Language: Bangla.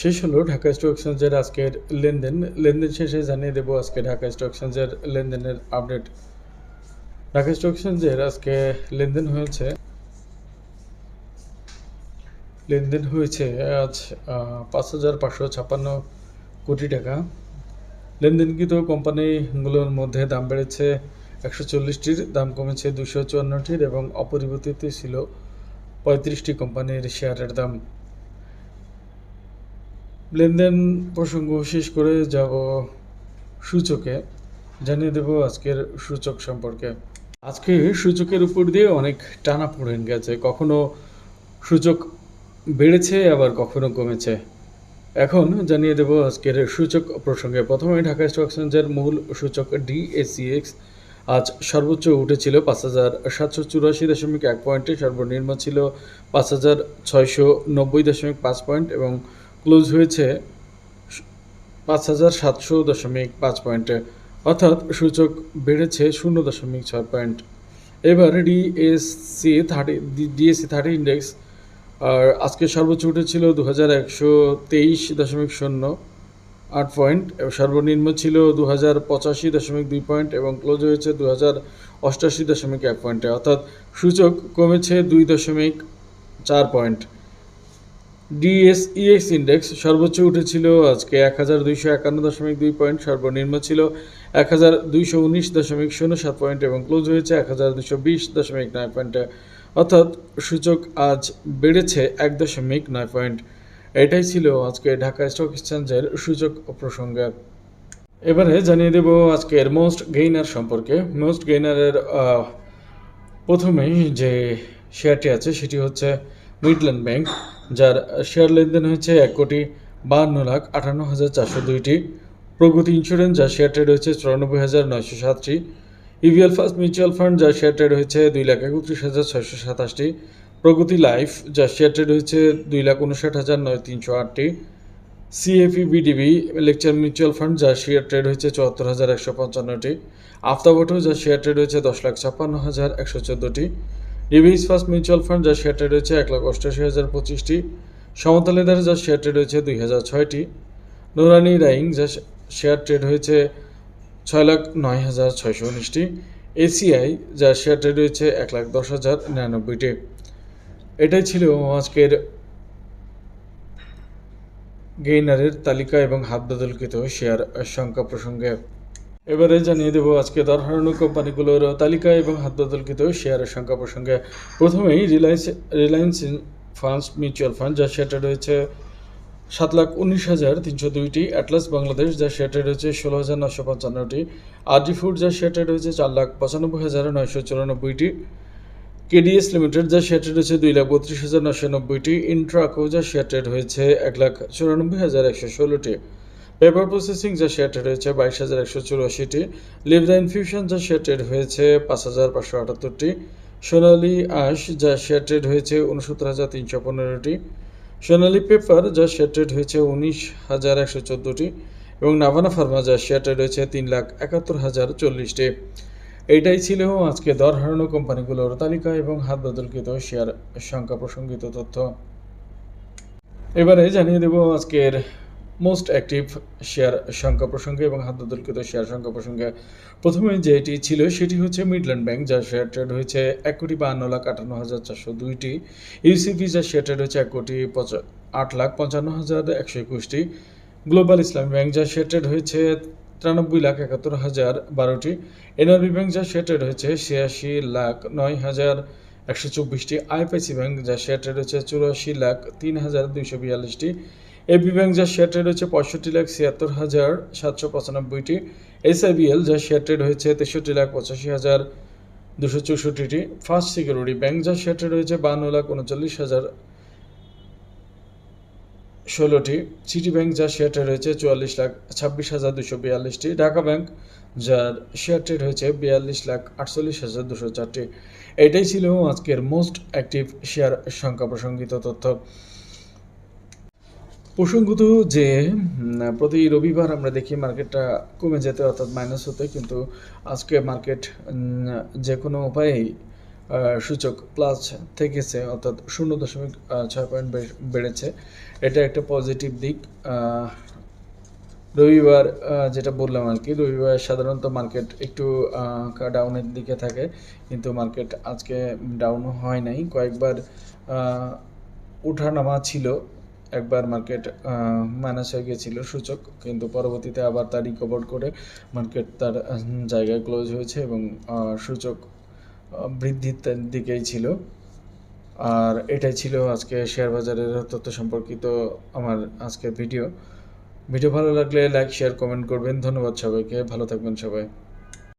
শেষ হলো ঢাকা স্টক এক্সচেঞ্জের আজকের লেনদেন। লেনদেন শেষে জানিয়ে দেবো আজকে ঢাকা স্টক এক্সচেঞ্জের লেনদেনের আপডেট। ঢাকা স্টক এক্সচেঞ্জের আজকে লেনদেন হয়েছে। লেনদেন হয়েছে আজ পাঁচ হাজার পাঁচশো ছাপ্পান্ন কোটি টাকা। লেনদেনকৃত কোম্পানিগুলোর মধ্যে দাম বেড়েছে একশো চল্লিশটির, দাম কমেছে দুশো চুয়ান্নটির এবং অপরিবর্তিত ছিল পঁয়ত্রিশটি কোম্পানির শেয়ারের দাম। লেনদেন প্রসঙ্গ শেষ করে যাব সূচকে। জানিয়ে দেব আজকের সূচক সম্পর্কে। আজকে সূচকের উপর দিয়ে অনেক টানা পড়েন গেছে। কখনো সূচক বেড়েছে, আবার কখনো কমেছে। এখন জানিয়ে দেব আজকের সূচক প্রসঙ্গে। প্রথমে ঢাকা স্টক এক্সচেঞ্জের মূল সূচক ডিএসিএক্স আজ সর্বোচ্চ উঠেছিল পাঁচ হাজার সাতশো চুরাশি দশমিক এক পয়েন্টে। সর্বনিম্ন ছিল পাঁচ হাজার ছয়শো নব্বই দশমিক পাঁচ পয়েন্ট এবং ক্লোজ হয়েছে পাঁচ হাজার সাতশো দশমিক পাঁচ পয়েন্টে অর্থাৎ সূচক বেড়েছে শূন্য দশমিক ছয় পয়েন্ট এবার DSC thirty DSC thirty index আর আজকে সর্বোচ্চ উঠেছিল দু হাজার একশো তেইশ দশমিক শূন্য আট পয়েন্ট সর্বনিম্ন ছিল দু হাজার পঁচাশি দশমিক দুই পয়েন্ট এবং ক্লোজ হয়েছে দু হাজার অষ্টাশি দশমিক এক পয়েন্টে অর্থাৎ সূচক কমেছে দুই দশমিক চার পয়েন্ট ডিএসইএক্স ইন্ডেক্স সর্বোচ্চ উঠেছিল আজকে এক হাজার দুইশো একান্ন দশমিক দুই পয়েন্ট সর্বনিম্ন ছিল এক হাজার দুইশো উনিশ দশমিক শূন্য সাত পয়েন্ট এবং ক্লোজ হয়েছে এক হাজার দুশো বিশ দশমিক নয় পয়েন্টে অর্থাৎ সূচক আজ বেড়েছে এক দশমিক নয় পয়েন্ট এটাই ছিল আজকে ঢাকা স্টক এক্সচেঞ্জের সূচক প্রসঙ্গে। এবারে জানিয়ে দেব আজকের মোস্ট গেইনার সম্পর্কে। মোস্ট গেইনারের প্রথমেই যে শেয়ারটি আছে সেটি হচ্ছে মিডল্যান্ড ব্যাংক যার শেয়ার লেনদেন হয়েছে এক কোটি বাহান্ন লাখ আটান্ন হাজার চারশো দুইটি। প্রগতি ইন্স্যুরেন্স যার শেয়ার ট্রেড রয়েছে চুরানব্বই হাজার নয়শো সাতটি। ইভিএল ফার্স্ট মিউচুয়াল ফান্ড যার শেয়ার ট্রেড রয়েছে দুই লাখ একত্রিশ হাজার ছয়শো সাতাশটি। প্রগতি লাইফ যার শেয়ার ট্রেড রয়েছে দুই লাখ উনষাট হাজার নয় তিনশো আটটি। সিএফি বিডিবি লেকচার মিউচুয়াল ফান্ড যার শেয়ার ট্রেড হয়েছে চুয়াত্তর হাজার একশো পঞ্চান্নটি। আফতাব অটো যার শেয়ার ট্রেড হয়েছে দশ লাখ ছাপ্পান্ন হাজার একশো চোদ্দোটি। ডিভিস ফার্স্ট মিউচুয়াল ফান্ড যার শেয়ার ট্রেড হয়েছে এক লাখ অষ্টাশি হাজার পঁচিশটি। সমতা লেদার যার শেয়ার ট্রেড হয়েছে দুই হাজার ছয়টি। নুরানি রাইং যার শেয়ার ট্রেড হয়েছে ছয় লাখ নয় হাজার ছয়শো উনিশটি। এসিআই যার শেয়ার ট্রেড হয়েছে এক লাখ দশ হাজার নিরানব্বইটি। এটাই ছিল আজকের গেইনারের তালিকা এবং হাত বদলকৃত শেয়ার সংখ্যা প্রসঙ্গে। এবারে জানিয়ে দেবো আজকে দর হারানো কোম্পানিগুলোর তালিকা এবং হাত বদলকৃত শেয়ারের সংখ্যা প্রসঙ্গে। প্রথমেই Reliance Reliance funds mutual fund যার শেয়ারটা রয়েছে সাত লাখ উনিশ হাজার তিনশো দুইটি, অ্যাটলাস বাংলাদেশ যার শেয়ারটা রয়েছে ষোলো হাজার নশো পঞ্চান্নটি, আরডি ফুড যার শেয়ারটা রয়েছে চার লাখ পঁচানব্বই হাজার নয়শো চুরানব্বইটি, কেডিএস লিমিটেড যার শেয়ার ট্রেড হয়েছে দুই লাখ বত্রিশ হাজার নশো নব্বইটি, ইন্ট্রাকো যার শেয়ার ট্রেড হয়েছে এক লাখ চুরানব্বই হাজার একশো ষোলোটি। পেপার প্রসেসিং যা শেয়ার ট্রেড হয়েছে বাইশ হাজার একশো চুরাশিটি লিভদা ইনফিউশন যার শেয়ার ট্রেড হয়েছে পাঁচ হাজার পাঁচশো আটাত্তরটি, সোনালি আশ যা শেয়ার ট্রেড হয়েছে উনসত্তর হাজার তিনশো পনেরোটি, সোনালি পেপার যা শেয়ার ট্রেড হয়েছে উনিশ হাজার একশো চোদ্দোটি এবং নাভানা ফার্মা যা শেয়ার ট্রেড হয়েছে তিন লাখ একাত্তর হাজার চল্লিশটি। এইটাই ছিল আজকে দর হারানো কোম্পানিগুলোর তালিকা এবং হাত বদলকৃত শেয়ার সংখ্যা প্রসঙ্গিত তথ্য। এবারে জানিয়ে দেব আজকের মোস্ট অ্যাক্টিভ শেয়ার সংখ্যা প্রসঙ্গে এবং হাত বদলকৃত শেয়ার সংখ্যা প্রসঙ্গে প্রথমে যেটি ছিল সেটি হচ্ছে মিডল্যান্ড ব্যাংক যার শেয়ার ট্রেড হয়েছে এক কোটি বাহান্ন লাখ আটান্ন হাজার চারশো দুইটি। ইউসিপি যার শেয়ার ট্রেড হয়েছে এক কোটি আট লাখ পঞ্চান্ন হাজার একশো একুশটি। গ্লোবাল ইসলামী ব্যাংক যার শেয়ার ট্রেড হয়েছে তিরানব্বই লাখ একাত্তর হাজার বারোটি। এনআরবি ব্যাংক যার শেয়ার ট্রেড হয়েছে ছিয়াশি লাখ নয় হাজার একশো চব্বিশটি। আইপিআইসি ব্যাংক যার শেয়ার ট্রেড হয়েছে চুরাশি লাখ তিন হাজার দুইশো বিয়াল্লিশটি। এবি ব্যাংক যার শেয়ার ট্রেড হয়েছে পঁয়ষট্টি লাখ ছিয়াত্তর হাজার সাতশো পঁচানব্বইটি। এসআইবিএল যার শেয়ার ট্রেড হয়েছে তেষট্টি লাখ পঁচাশি হাজার দুশো চৌষট্টিটি। ফার্স্ট সিকিউরিটি ব্যাংক যার শেয়ার ট্রেড হয়েছে বান্ন লাখ উনচল্লিশ হাজার ষোলোটি। সিটি ব্যাংক যার শেয়ার ট্রেড হয়েছে চুয়াল্লিশ লাখ ছাব্বিশ হাজার দুশো বিয়াল্লিশটি। ঢাকা ব্যাংক যার শেয়ার ট্রেড হয়েছে বিয়াল্লিশ লাখ আটচল্লিশ হাজার দুশো চারটি। এটাই ছিল আজকের মোস্ট অ্যাক্টিভ শেয়ার সংখ্যা প্রসঙ্গিত তথ্য। প্রসঙ্গত যে প্রতি রবিবার আমরা দেখি মার্কেটটা কমে যেতে, অর্থাৎ মাইনাস হতে, কিন্তু আজকে মার্কেট যে কোনো উপায়েই সূচক প্লাস থেকেছে, অর্থাৎ শূন্য দশমিক ছয় পয়েন্ট বেড়েছে। এটা একটা পজিটিভ দিক। রবিবার যেটা বললাম আর কি, রবিবার সাধারণত মার্কেট একটু ডাউনের দিকে থাকে, কিন্তু মার্কেট আজকে ডাউন হয় নাই। কয়েকবার ওঠানামা ছিল। একবার মার্কেট মাইনাস হয়ে গেছিল সূচক, কিন্তু পরবর্তীতে আবার তা রিকভার করে মার্কেট তার জায়গায় ক্লোজ হয়েছে এবং সূচক বৃদ্ধির দিকেই ছিল। আর এটাই ছিল আজকে শেয়ার বাজারের তথ্য সম্পর্কিত আমার আজকের ভিডিও ভিডিও ভালো লাগলে লাইক শেয়ার কমেন্ট করবেন। ধন্যবাদ সবাইকে। ভালো থাকবেন সবাই।